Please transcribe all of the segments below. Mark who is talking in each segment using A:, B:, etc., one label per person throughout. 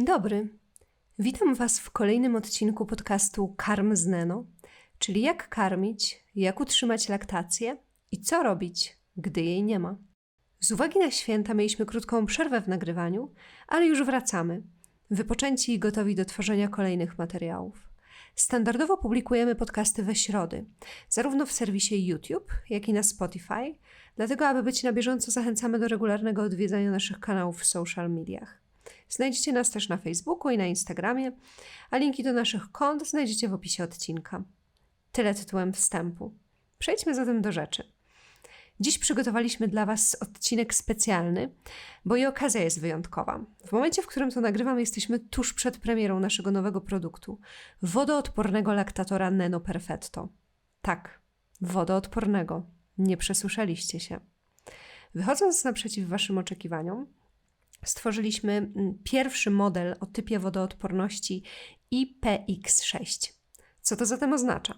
A: Dzień dobry. Witam Was w kolejnym odcinku podcastu Karm z Neno, czyli jak karmić, jak utrzymać laktację i co robić, gdy jej nie ma. Z uwagi na święta mieliśmy krótką przerwę w nagrywaniu, ale już wracamy, wypoczęci i gotowi do tworzenia kolejnych materiałów. Standardowo publikujemy podcasty we środy, zarówno w serwisie YouTube, jak i na Spotify, dlatego aby być na bieżąco zachęcamy do regularnego odwiedzania naszych kanałów w social mediach. Znajdziecie nas też na Facebooku i na Instagramie, a linki do naszych kont znajdziecie w opisie odcinka. Tyle tytułem wstępu. Przejdźmy zatem do rzeczy. Dziś przygotowaliśmy dla Was odcinek specjalny, bo i okazja jest wyjątkowa. W momencie, w którym to nagrywam, jesteśmy tuż przed premierą naszego nowego produktu wodoodpornego laktatora Neno Perfetto. Tak, wodoodpornego. Nie przesłyszeliście się. Wychodząc naprzeciw Waszym oczekiwaniom, stworzyliśmy mm, pierwszy model o typie wodoodporności IPX6. Co to zatem oznacza?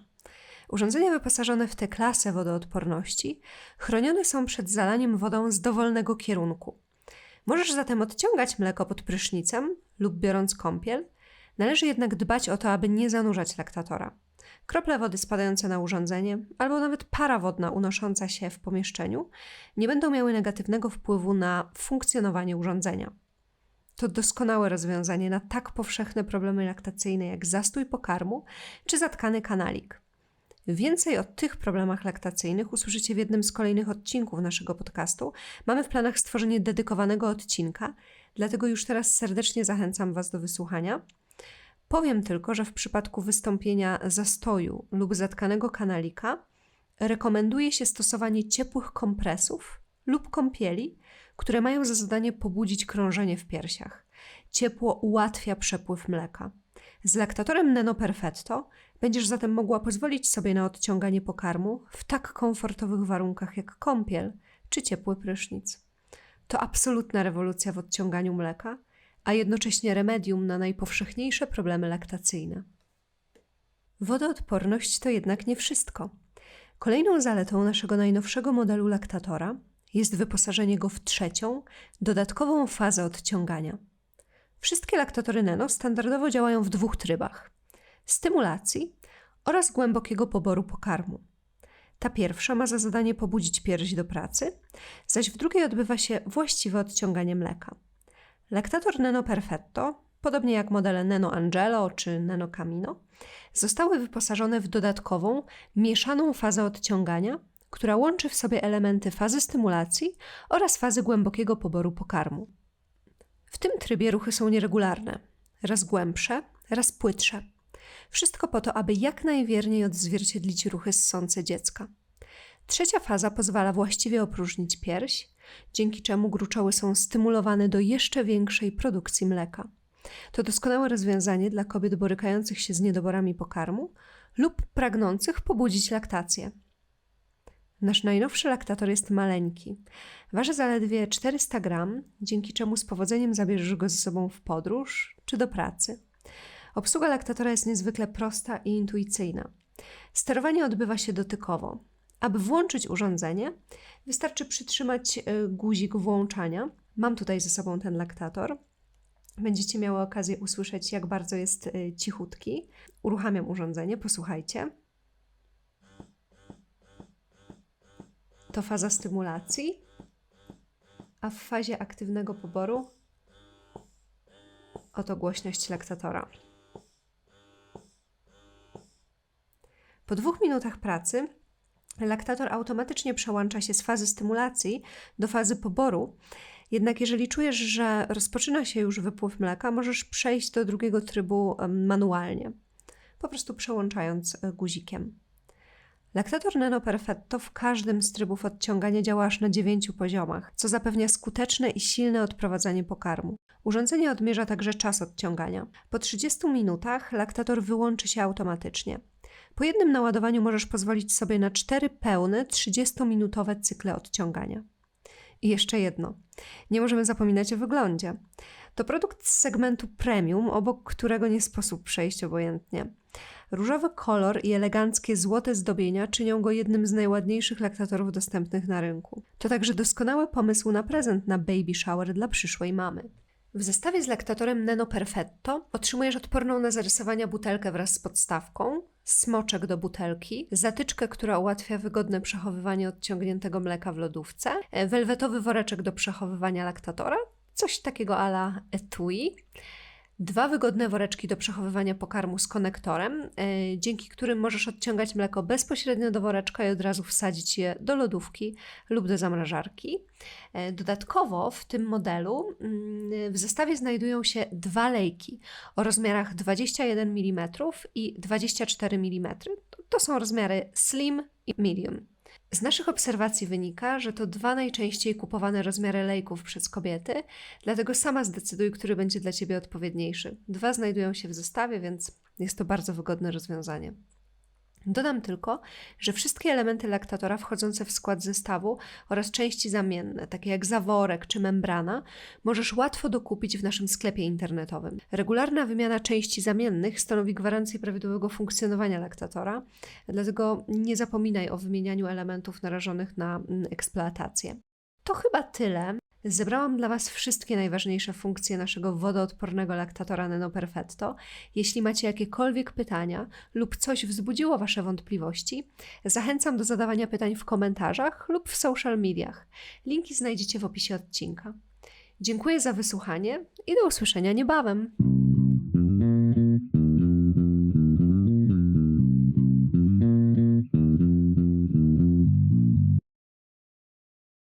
A: Urządzenia wyposażone w tę klasę wodoodporności chronione są przed zalaniem wodą z dowolnego kierunku. Możesz zatem odciągać mleko pod prysznicem lub biorąc kąpiel, należy jednak dbać o to, aby nie zanurzać laktatora. Krople wody spadające na urządzenie, albo nawet para wodna unosząca się w pomieszczeniu, nie będą miały negatywnego wpływu na funkcjonowanie urządzenia. To doskonałe rozwiązanie na tak powszechne problemy laktacyjne jak zastój pokarmu czy zatkany kanalik. Więcej o tych problemach laktacyjnych usłyszycie w jednym z kolejnych odcinków naszego podcastu. Mamy w planach stworzenie dedykowanego odcinka, dlatego już teraz serdecznie zachęcam Was do wysłuchania. Powiem tylko, że w przypadku wystąpienia zastoju lub zatkanego kanalika rekomenduje się stosowanie ciepłych kompresów lub kąpieli, które mają za zadanie pobudzić krążenie w piersiach. Ciepło ułatwia przepływ mleka. Z laktatorem Neno Perfetto będziesz zatem mogła pozwolić sobie na odciąganie pokarmu w tak komfortowych warunkach jak kąpiel czy ciepły prysznic. To absolutna rewolucja w odciąganiu mleka, a jednocześnie remedium na najpowszechniejsze problemy laktacyjne. Wodoodporność to jednak nie wszystko. Kolejną zaletą naszego najnowszego modelu laktatora jest wyposażenie go w trzecią, dodatkową fazę odciągania – Wszystkie laktatory Neno standardowo działają w dwóch trybach: stymulacji oraz głębokiego poboru pokarmu. Ta pierwsza ma za zadanie pobudzić pierś do pracy, zaś w drugiej odbywa się właściwe odciąganie mleka. Laktator Neno Perfetto, podobnie jak modele Neno Angelo czy Neno Camino, zostały wyposażone w dodatkową, mieszaną fazę odciągania, która łączy w sobie elementy fazy stymulacji oraz fazy głębokiego poboru pokarmu. W tym trybie ruchy są nieregularne, raz głębsze, raz płytsze. Wszystko po to, aby jak najwierniej odzwierciedlić ruchy ssące dziecka. Trzecia faza pozwala właściwie opróżnić pierś, dzięki czemu gruczoły są stymulowane do jeszcze większej produkcji mleka. To doskonałe rozwiązanie dla kobiet borykających się z niedoborami pokarmu lub pragnących pobudzić laktację. Nasz najnowszy laktator jest maleńki. Waży zaledwie 400 gram, dzięki czemu z powodzeniem zabierzesz go ze sobą w podróż czy do pracy. Obsługa laktatora jest niezwykle prosta i intuicyjna. Sterowanie odbywa się dotykowo. Aby włączyć urządzenie, wystarczy przytrzymać e, guzik włączania. Mam tutaj ze sobą ten laktator. Będziecie miały okazję usłyszeć, jak bardzo jest e, cichutki. Uruchamiam urządzenie, posłuchajcie. to faza stymulacji, a w fazie aktywnego poboru oto głośność laktatora. Po dwóch minutach pracy laktator automatycznie przełącza się z fazy stymulacji do fazy poboru. Jednak jeżeli czujesz, że rozpoczyna się już wypływ mleka, możesz przejść do drugiego trybu manualnie, po prostu przełączając e, guzikiem. Laktator Nano Perfetto w każdym z trybów odciągania działa aż na dziewięciu poziomach, co zapewnia skuteczne i silne odprowadzanie pokarmu. Urządzenie odmierza także czas odciągania. Po 30 minutach laktator wyłączy się automatycznie. Po jednym naładowaniu możesz pozwolić sobie na cztery pełne 30-minutowe cykle odciągania. I jeszcze jedno. Nie możemy zapominać o wyglądzie. To produkt z segmentu premium, obok którego nie sposób przejść obojętnie. Różowy kolor i eleganckie złote zdobienia czynią go jednym z najładniejszych laktatorów dostępnych na rynku. To także doskonały pomysł na prezent na baby shower dla przyszłej mamy. W zestawie z laktatorem Neno Perfetto otrzymujesz odporną na zarysowania butelkę wraz z podstawką, smoczek do butelki, zatyczkę, która ułatwia wygodne przechowywanie odciągniętego mleka w lodówce, e, welwetowy woreczek do przechowywania laktatora, coś takiego ala etui, dwa wygodne woreczki do przechowywania pokarmu z konektorem, e, dzięki którym możesz odciągać mleko bezpośrednio do woreczka i od razu wsadzić je do lodówki lub do zamrażarki. E, Dodatkowo w tym modelu mm, w zestawie znajdują się dwa lejki o rozmiarach 21 mm i 24 mm. To- To są rozmiary slim i medium. Z naszych obserwacji wynika, że to dwa najczęściej kupowane rozmiary lejków przez kobiety, dlatego sama zdecyduj, który będzie dla Ciebie odpowiedniejszy. Dwa znajdują się w zestawie, więc jest to bardzo wygodne rozwiązanie. Dodam tylko, że wszystkie elementy laktatora wchodzące w skład zestawu oraz części zamienne, takie jak zaworek czy membrana, możesz łatwo dokupić w naszym sklepie internetowym. Regularna wymiana części zamiennych stanowi gwarancję prawidłowego funkcjonowania laktatora, dlatego nie zapominaj o wymienianiu elementów narażonych na mm, eksploatację. To chyba tyle. Zebrałam dla Was wszystkie najważniejsze funkcje naszego wodoodpornego laktatora Nano Perfetto. Jeśli macie jakiekolwiek pytania lub coś wzbudziło Wasze wątpliwości, zachęcam do zadawania pytań w komentarzach lub w social mediach. Linki znajdziecie w opisie odcinka. Dziękuję za wysłuchanie i do usłyszenia niebawem.